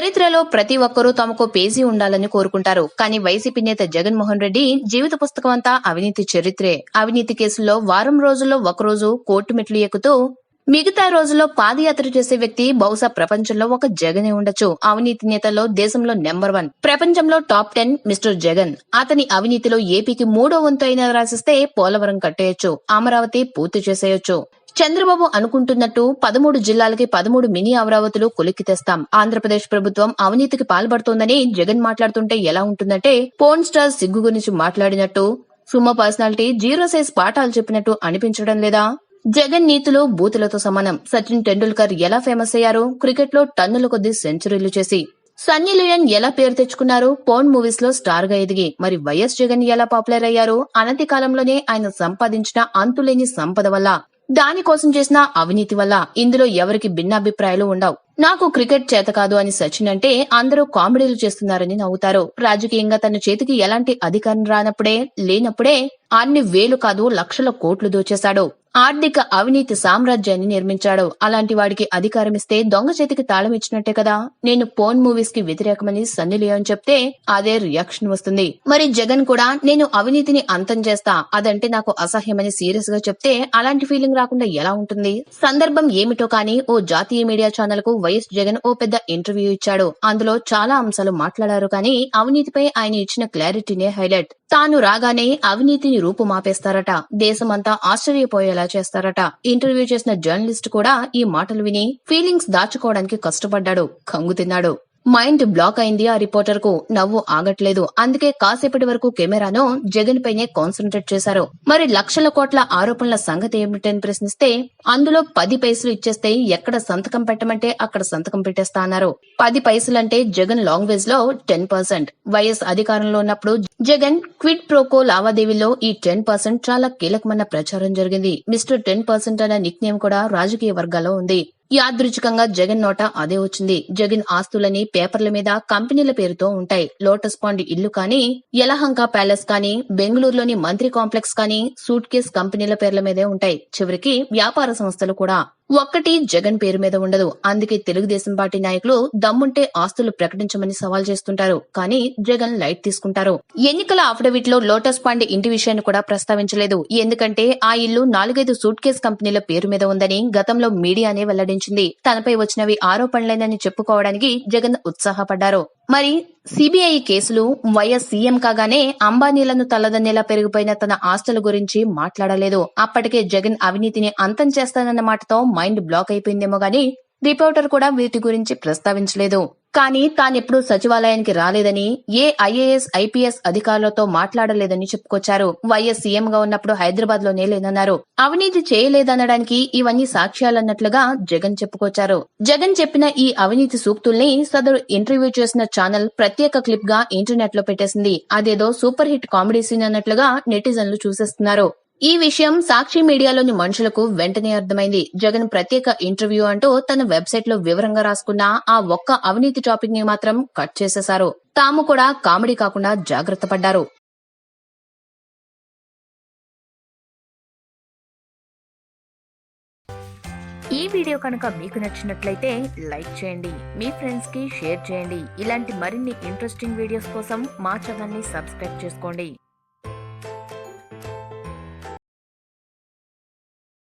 చరిత్రలో ప్రతి ఒక్కరూ తమకు పేజీ ఉండాలని కోరుకుంటారు. కానీ వైసీపీ నేత జగన్మోహన్ రెడ్డి జీవిత పుస్తకం అంతా అవినీతి చరిత్రే. అవినీతి కేసుల్లో వారం రోజుల్లో ఒకరోజు కోర్టు మెట్లు ఎక్కుతూ మిగతా రోజుల్లో పాదయాత్ర చేసే వ్యక్తి బహుశా ప్రపంచంలో ఒక జగనే ఉండొచ్చు. అవినీతి నేతల్లో దేశంలో నెంబర్ వన్. ప్రపంచంలో టాప్ టెన్ మిస్టర్ జగన్. అతని అవినీతిలో ఏపీకి మూడో వంతు అయినా రాసిస్తే పోలవరం కట్టేయొచ్చు. అమరావతి పూర్తి చేసేయొచ్చు. చంద్రబాబు అనుకుంటున్నట్టు పదమూడు జిల్లాలకి పదమూడు మినీ అమరావతులు కొలిక్కి తెస్తాం. ఆంధ్రప్రదేశ్ ప్రభుత్వం అవినీతికి పాల్పడుతోందని జగన్ మాట్లాడుతుంటే ఎలా ఉంటుందంటే పోన్ స్టార్ సిగ్గు గురించి మాట్లాడినట్టు సుమ పర్సనాలిటీ జీరో సైజ్ పాఠాలు చెప్పినట్టు అనిపించడం లేదా? జగన్ నీతులు బూతులతో సమానం. సచిన్ టెండూల్కర్ ఎలా ఫేమస్ అయ్యారు? క్రికెట్లో టన్నుల కొద్ది సెంచరీలు చేసి. సన్నీ లియోన్ ఎలా పేరు తెచ్చుకున్నారు? పోన్ మూవీస్లో స్టార్గా ఎదిగి. మరి వైఎస్ జగన్ ఎలా పాపులర్ అయ్యారు? అనతి కాలంలోనే ఆయన సంపాదించిన అంతులేని సంపద వల్ల దానికోసం చేసిన అవినీతి వల్ల ఇందులో ఎవరికి భిన్నాభిప్రాయాలు ఉండవు. నాకు క్రికెట్ చేత కాదు అని సచిన్ అంటే అందరూ కామెడీలు చేస్తున్నారని నవ్వుతారు. రాజకీయంగా తన చేతికి ఎలాంటి అధికారం రానప్పుడే లేనప్పుడే అన్ని వేలు కాదు లక్షల కోట్లు దోచేశాడు. ఆర్థిక అవినీతి సామ్రాజ్యాన్ని నిర్మించాడు అలాంటి వాడికి అధికారం ఇస్తే దొంగ చేతికి తాళం ఇచ్చినట్టే కదా. నేను పోన్ మూవీస్కి వ్యతిరేకమని సన్నీ లియోన్ చెప్తే అదే రియాక్షన్ వస్తుంది. మరి జగన్ కూడా నేను అవినీతిని అంతం చేస్తా అదంటే నాకు అసహ్యమని సీరియస్గా చెప్తే అలాంటి ఫీలింగ్ రాకుండా ఎలా ఉంటుంది? సందర్భం ఏమిటో కానీ ఓ జాతీయ మీడియా ఛానల్కు వైఎస్ జగన్ ఓ పెద్ద ఇంటర్వ్యూ ఇచ్చాడు. అందులో చాలా అంశాలు మాట్లాడారు కానీ అవినీతిపై ఆయన ఇచ్చిన క్లారిటీనే హైలైట్. తాను రాగానే అవినీతిని రూపుమాపేస్తారట. దేశమంతా ఆశ్చర్యపోయేలా చేస్తారట. ఇంటర్వ్యూ చేసిన జర్నలిస్ట్ కూడా ఈ మాటలు విని ఫీలింగ్స్ దాచుకోవడానికి కష్టపడ్డాడు. కంగు తిన్నాడు. మైండ్ బ్లాక్ అయింది ఆ రిపోర్టర్కు నవ్వు ఆగట్లేదు. అందుకే కాసేపటి వరకు కెమెరాను జగన్ పైనే కాన్సన్ట్రేట్ చేశారు. మరి లక్షల కోట్ల ఆరోపణల సంగతి ఏమిటని ప్రశ్నిస్తే అందులో పది పైసలు ఇచ్చేస్తే ఎక్కడ సంతకం పెట్టమంటే అక్కడ సంతకం పెట్టేస్తా అన్నారు. పది పైసలంటే జగన్ లాంగ్వేజ్లో టెన్ పర్సెంట్. వైఎస్ అధికారంలో ఉన్నప్పుడు జగన్ క్విడ్ ప్రోకో లావాదేవీలో ఈ టెన్ పర్సెంట్ చాలా కీలకమైన ప్రచారం జరిగింది. మిస్టర్ టెన్ పర్సెంట్ అనే నిక్ నేమ్ కూడా రాజకీయ వర్గాల్లో ఉంది. యాదృచ్ఛికంగా జగన్ నోట అదే వచ్చింది. జగన్ ఆస్తులని పేపర్ల మీద కంపెనీల పేరుతో ఉంటాయి. లోటస్ పాండ్ ఇల్లు కానీ యలహంక ప్యాలెస్ కానీ బెంగళూరులోని మంత్రి కాంప్లెక్స్ కానీ సూట్ కేస్ కంపెనీల పేర్ల మీదే ఉంటాయి. చివరికి వ్యాపార సంస్థలు కూడా. ఒక్కటి జగన్ పేరు మీద ఉండదు. అందుకే తెలుగుదేశం పార్టీ నాయకులు దమ్ముంటే ఆస్తులు ప్రకటించమని సవాల్ చేస్తుంటారు. కానీ జగన్ లైట్ తీసుకుంటారు. ఎన్నికల అఫిడవిట్లో లోటస్ పాండ్ ఇంటి విషయాన్ని కూడా ప్రస్తావించలేదు. ఎందుకంటే ఆ ఇల్లు నాలుగైదు సూట్ కేస్ కంపెనీల పేరు మీద ఉందని గతంలో మీడియానే వెల్లడించింది. తనపై వచ్చినవి ఆరోపణలేనని చెప్పుకోవడానికి జగన్ ఉత్సాహపడ్డారు. మరి సిబిఐ కేసులు వైఎస్ సీఎం కాగానే అంబానీలను తలదన్నేలా పెరిగిపోయిన తన ఆస్తుల గురించి మాట్లాడలేదు. అప్పటికే జగన్ అవినీతిని అంతం చేస్తానన్న మాటతో మైండ్ బ్లాక్ అయిపోయిందేమో గాని రిపోర్టర్ కూడా వీటి గురించి ప్రస్తావించలేదు. కానీ తానెప్పుడు సచివాలయానికి రాలేదని ఏ ఐఏఎస్ ఐపీఎస్ అధికారులతో మాట్లాడలేదని చెప్పుకొచ్చారు. వైఎస్ సీఎం గా ఉన్నప్పుడు హైదరాబాద్లోనే లేనన్నారు అవినీతి చేయలేదనడానికి ఇవన్నీ సాక్ష్యాలన్నట్లుగా జగన్ చెప్పుకొచ్చారు. జగన్ చెప్పిన ఈ అవినీతి సూక్తుల్ని సదరు ఇంటర్వ్యూ చేసిన ఛానల్ ప్రత్యేక క్లిప్గా ఇంటర్నెట్లో పెట్టేసింది. అదేదో సూపర్ హిట్ కామెడీ సీన్ అన్నట్లుగా నెటిజన్లు చూసేస్తున్నారు. ఈ విషయం సాక్షి మీడియాలోని మనుషులకు వెంటనే అర్థమైంది. జగన్ ప్రత్యేక ఇంటర్వ్యూ అంటూ తన వెబ్సైట్లో వివరంగా రాసుకున్న ఆ ఒక్క అవినీతి టాపిక్ని మాత్రం కట్ చేసేశారు. తాము కూడా కామెడీ కాకుండా జాగ్రత్త పడ్డారు. ఈ వీడియో కనుక మీకు నచ్చినట్లయితే లైక్ చేయండి మీ ఫ్రెండ్స్కి షేర్ చేయండి. ఇలాంటి మరిన్ని ఇంట్రెస్టింగ్ వీడియోస్ కోసం మా ఛానల్ని సబ్స్క్రైబ్ చేసుకోండి.